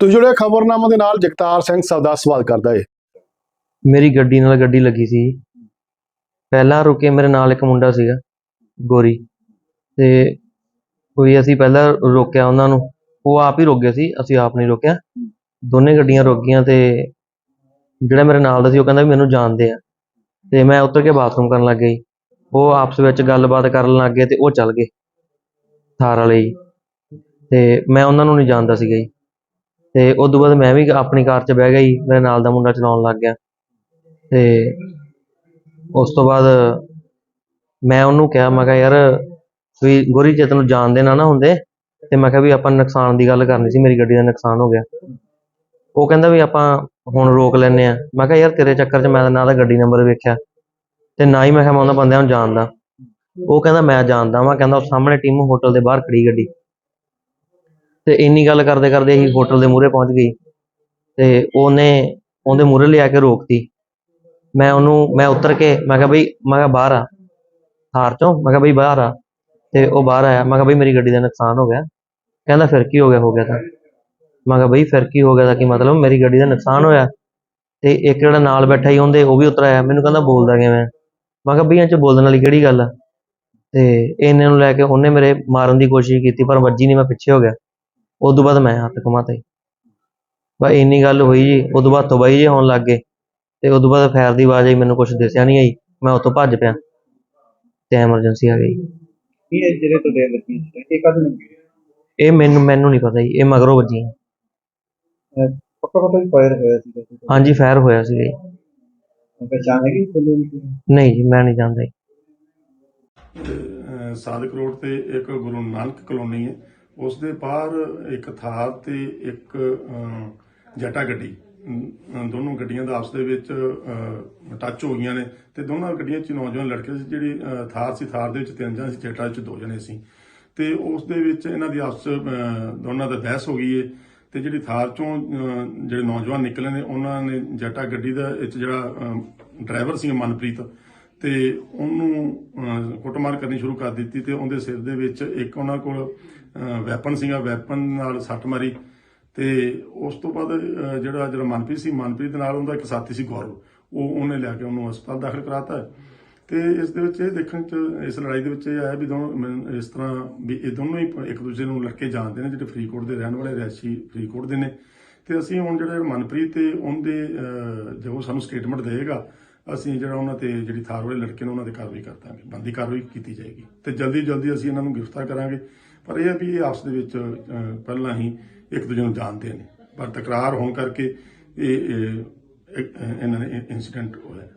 ਤੁਸੀਂ ਜੁੜੇ ਖਬਰਨਾਮਾ ਦੇ ਨਾਲ ਜਗਤਾਰ ਸਿੰਘ ਸਵਦਾ ਸਵਾਲ ਕਰਦਾ ਹੈ ਮੇਰੀ ਗੱਡੀ ਨਾਲ ਗੱਡੀ ਲੱਗੀ ਸੀ। ਪਹਿਲਾਂ ਰੁਕੇ ਮੇਰੇ ਨਾਲ ਇੱਕ ਮੁੰਡਾ ਸੀਗਾ, ਗੋਰੀ। ਤੇ ਕੋਈ ਅਸੀਂ ਪਹਿਲਾਂ ਰੋਕਿਆ ਉਹਨਾਂ ਨੂੰ। ਉਹ ਆਪ ਹੀ ਰੁਕ ਗਏ ਸੀ, ਅਸੀਂ ਆਪ ਨਹੀਂ ਰੋਕਿਆ। ਦੋਨੇ ਗੱਡੀਆਂ ਰੁਕ ਗਈਆਂ ਤੇ ਜਿਹੜਾ ਮੇਰੇ ਨਾਲ ਦਾ ਸੀ ਉਹ ਕਹਿੰਦਾ ਵੀ ਮੈਨੂੰ ਜਾਣਦੇ ਆ। ਤੇ ਮੈਂ ਉੱਤਰ ਕੇ ਬਾਥਰੂਮ ਕਰਨ ਲੱਗ ਗਈ। ਉਹ ਆਪਸ ਵਿੱਚ ਗੱਲਬਾਤ ਕਰਨ ਲੱਗ ਗਏ ਤੇ ਉਹ ਚੱਲ ਗਏ। ਥਾਰ ਵਾਲੇ ਜੀ ਤੇ ਮੈਂ ਉਹਨਾਂ ਨੂੰ ਨਹੀਂ ਜਾਣਦਾ ਸੀਗਾ ਜੀ। ਤੇ ਉਸ ਤੋਂ ਬਾਅਦ ਮੈਂ ਵੀ ਆਪਣੀ ਕਾਰ 'ਚ ਬਹਿ ਗਿਆ ਜੀ, ਮੇਰੇ ਨਾਲ ਦਾ ਮੁੰਡਾ ਚਲਾਉਣ ਲੱਗ ਗਿਆ। ਤੇ ਉਸ ਤੋਂ ਬਾਅਦ ਮੈਂ ਉਹਨੂੰ ਕਿਹਾ, ਮੈਂ ਕਿਹਾ, ਯਾਰ, ਵੀ ਗੋਰੀ, ਜੇ ਤੈਨੂੰ ਜਾਣਦੇ ਨਾ ਨਾ ਹੁੰਦੇ, ਤੇ ਮੈਂ ਕਿਹਾ ਵੀ ਆਪਾਂ ਨੁਕਸਾਨ ਦੀ ਗੱਲ ਕਰਨੀ ਸੀ, ਮੇਰੀ ਗੱਡੀ ਦਾ ਨੁਕਸਾਨ ਹੋ ਗਿਆ। ਉਹ ਕਹਿੰਦਾ ਵੀ ਆਪਾਂ ਹੁਣ ਰੋਕ ਲੈਨੇ ਆ ਮੈਂ ਕਿਹਾ, ਯਾਰ, ਤੇਰੇ ਚੱਕਰ 'ਚ ਮੈਂ ਤਾਂ ਨਾ ਤਾਂ ਗੱਡੀ ਨੰਬਰ ਵੇਖਿਆ, ਤੇ ਨਾ ਹੀ ਮੈਂ ਕਿਹਾ ਮੈਂ ਉਹਨਾਂ ਬੰਦਿਆਂ ਨੂੰ ਜਾਣਦਾ। ਉਹ ਕਹਿੰਦਾ, ਮੈਂ ਜਾਣਦਾ ਵਾਂ। ਕਹਿੰਦਾ, ਉਹ ਸਾਹਮਣੇ ਟੀਮ ਹੋਟਲ ਦੇ ਬਾਹਰ ਖੜੀ ਗੱਡੀ। ਤੇ ਇੰਨੀ ਗੱਲ ਕਰਦੇ ਕਰਦੇ ਅਸੀਂ ਹੋਟਲ ਦੇ ਮੂਹਰੇ ਪਹੁੰਚ ਗਈ ਤੇ ਉਹਨੇ ਉਹਦੇ ਮੂਹਰੇ ਲਿਆ ਕੇ ਰੋਕਤੀ। ਮੈਂ ਉਹਨੂੰ, ਮੈਂ ਉਤਰ ਕੇ, ਮੈਂ ਕਿਹਾ ਬਈ, ਮੈਂ ਕਿਹਾ ਬਾਹਰ ਆ। ਥਾਰ ਚੋਂ, ਮੈਂ ਕਿਹਾ ਬਈ ਬਾਹਰ ਆ। ਤੇ ਉਹ ਬਾਹਰ ਆਇਆ, ਮੈਂ ਕਿਹਾ ਬਈ ਮੇਰੀ ਗੱਡੀ ਦਾ ਨੁਕਸਾਨ ਹੋ ਗਿਆ। ਕਹਿੰਦਾ ਫਿਰ ਕੀ ਹੋ ਗਿਆ ਹੋ ਗਿਆ ਤਾਂ। ਮੈਂ ਕਿਹਾ ਬਈ ਫਿਰ ਕੀ ਹੋ ਗਿਆ ਤਾਂ ਕੀ ਮਤਲਬ? ਮੇਰੀ ਗੱਡੀ ਦਾ ਨੁਕਸਾਨ ਹੋਇਆ। ਤੇ ਇੱਕ ਜਿਹੜਾ ਨਾਲ ਬੈਠਾ ਸੀ ਉਹਦੇ, ਉਹ ਵੀ ਉਤਰ ਆਇਆ। ਮੈਨੂੰ ਕਹਿੰਦਾ ਬੋਲਦਾ ਕਿਵੇਂ? ਮੈਂ ਕਿਹਾ ਬਈ ਇਹ ਚ ਬੋਲਣ ਵਾਲੀ ਕਿਹੜੀ ਗੱਲ ਆ? ਤੇ ਇਹਨੇ ਨੂੰ ਲੈ ਕੇ ਉਹਨੇ ਮੇਰੇ ਮਾਰਨ ਦੀ ਕੋਸ਼ਿਸ਼ ਕੀਤੀ, ਪਰ ਵੱਜੀ ਨਹੀਂ ਮੈਂ ਪਿੱਛੇ ਹੋ ਗਿਆ। ਉਸ ਤੋਂ ਬਾਅਦ ਮੈਂ ਹੱਥ ਘੁਮਾਤਾ ਜੀ। ਬਸ ਇੰਨੀ ਗੱਲ ਹੋਈ ਜੀ ਉਸ ਤੋਂ ਬਾਅਦ ਤਬਾਈ ਜੇ ਹੋਣ ਲੱਗ ਗਏ ਤੇ ਉਸ ਤੋਂ ਬਾਅਦ ਫਾਇਰ ਦੀ ਆਵਾਜ਼ ਆਈ ਮੈਨੂੰ ਕੁਝ ਦਿਸਿਆ ਨਹੀਂ ਆਈ। ਮੈਂ ਉੱਥੋਂ ਭੱਜ ਪਿਆ। ਤੇ ਐਮਰਜੈਂਸੀ ਆ ਗਈ ਇਹ ਜਿਹੜੇ ਤੁਹਾਡੇ ਲੱਗੀ ਇਹ ਕਦ ਲੱਗੀ ਇਹ ਮੈਨੂੰ ਮੈਨੂੰ ਨਹੀਂ ਪਤਾ ਜੀ ਇਹ ਮਗਰੋਂ ਵੱਜੀ ਪੱਕਾ ਫਾਇਰ ਹੋਇਆ ਸੀ ਹਾਂਜੀ ਫਾਇਰ ਹੋਇਆ ਸੀ ਜੀ। ਪਛਾਣ ਨਹੀਂ ਜੀ ਮੈਂ ਨਹੀਂ ਜਾਣਦਾ ਜੀ। ਅਹ ਸਾਦਿਕ ਰੋਡ ਤੇ ਇੱਕ ਗੁਰੂ ਨਾਨਕ ਕਲੋਨੀ ਹੈ। ਉਸ ਦੇ ਬਾਹਰ ਇੱਕ ਥਾਰ ਤੇ ਇੱਕ ਅਹ, ਜਟਾ ਗੱਡੀ। ਦੋਨੋਂ ਗੱਡੀਆਂ ਦਾ ਆਪਸ ਦੇ ਵਿੱਚ ਟੱਚ ਹੋ ਗਈਆਂ ਨੇ ਤੇ ਦੋਨਾਂ ਗੱਡੀਆਂ 'ਚ ਨੌਜਵਾਨ ਲੜਕੇ ਸੀ ਜਿਹੜੀ ਥਾਰ ਸੀ ਥਾਰ ਦੇ ਵਿੱਚ ਤਿੰਨ ਜਣੇ ਸੀ ਜਟਾ 'ਚ ਦੋ ਜਣੇ ਸੀ। ਤੇ ਉਸ ਦੇ ਵਿੱਚ ਇਹਨਾਂ ਦੀ ਆਪਸ 'ਚ, ਦੋਨਾਂ ਦਾ ਬਹਿਸ ਹੋ ਗਈ ਹੈ ਤੇ ਜਿਹੜੀ ਥਾਰ ਚੋਂ ਜਿਹੜੇ ਨੌਜਵਾਨ ਨਿਕਲੇ ਨੇ ਉਹਨਾਂ ਨੇ ਜਟਾ ਗੱਡੀ ਦਾ ਵਿੱਚ ਜਿਹੜਾ ਡਰਾਈਵਰ ਸੀ ਮਨਪ੍ਰੀਤ ਤੇ ਉਹਨੂੰ ਕੁੱਟਮਾਰ ਕਰਨੀ ਸ਼ੁਰੂ ਕਰ ਦਿੱਤੀ ਤੇ ਉਹਦੇ ਸਿਰ ਦੇ ਵਿੱਚ ਇੱਕ ਉਹਨਾਂ ਕੋਲ ਵੈਪਨ ਸੀਗਾ ਵੈਪਨ ਨਾਲ ਸੱਟ ਮਾਰੀ ਤੇ ਉਸ ਤੋਂ ਬਾਅਦ ਜਿਹੜਾ ਜਿਹੜਾ ਮਨਪ੍ਰੀਤ ਸੀ ਮਨਪ੍ਰੀਤ ਦੇ ਨਾਲ ਉਹਦਾ ਇੱਕ ਸਾਥੀ ਸੀ ਗੌਰਵ। ਉਹ ਉਹਨੇ ਲਿਆ ਕੇ ਉਹਨੂੰ ਹਸਪਤਾਲ ਦਾਖਲ ਕਰਾਤਾ। ਤੇ ਇਸ ਦੇ ਵਿੱਚ ਇਹ ਦੇਖਣ ਚ ਇਸ ਲੜਾਈ ਦੇ ਵਿੱਚ ਇਹ ਆਇਆ ਵੀ ਦੋਨੋਂ ਮੈਨੂੰ ਇਸ ਤਰ੍ਹਾਂ ਵੀ ਇਹ ਦੋਨੋਂ ਹੀ ਇੱਕ ਦੂਜੇ ਨੂੰ ਲੜਕੇ ਜਾਣਦੇ ਨੇ ਜਿਹੜੇ ਫਰੀਦਕੋਟ ਦੇ ਰਹਿਣ ਵਾਲੇ ਰਿਹਾਇਸ਼ੀ ਫਰੀਦਕੋਟ ਦੇ ਨੇ। ਤੇ ਅਸੀਂ ਹੁਣ ਜਿਹੜਾ ਮਨਪ੍ਰੀਤ ਤੇ ਉਹਦੇ ਅਹ, ਜੋ ਸਾਨੂੰ ਸਟੇਟਮੈਂਟ ਦੇਗਾ ਅਸੀਂ ਜਿਹੜਾ ਉਹਨਾਂ ਤੇ ਜਿਹੜੀ ਥਾਰ ਵਾਲੇ ਲੜਕੇ ਨੇ ਉਹਨਾਂ ਤੇ ਕਾਰਵਾਈ ਕਰ ਦਾਂਗੇ ਬੰਦੀ ਕਾਰਵਾਈ ਕੀਤੀ ਜਾਏਗੀ। ਤੇ ਜਲਦੀ ਜਲਦੀ ਅਸੀਂ ਇਹਨਾਂ ਨੂੰ ਗ੍ਰਿਫਤਾਰ ਕਰਾਂਗੇ। ਪਰ ਇਹ ਹੈ ਵੀ ਇਹ ਆਪਸ ਦੇ ਵਿੱਚ ਪਹਿਲਾਂ ਹੀ ਇੱਕ ਦੂਜੇ ਨੂੰ ਜਾਣਦੇ ਨੇ। ਪਰ ਤਕਰਾਰ ਹੋਣ ਕਰਕੇ ਇਹ- ਇਹਨਾਂ ਨੇ ਇਨਸੀਡੈਂਟ ਹੋਇਆ।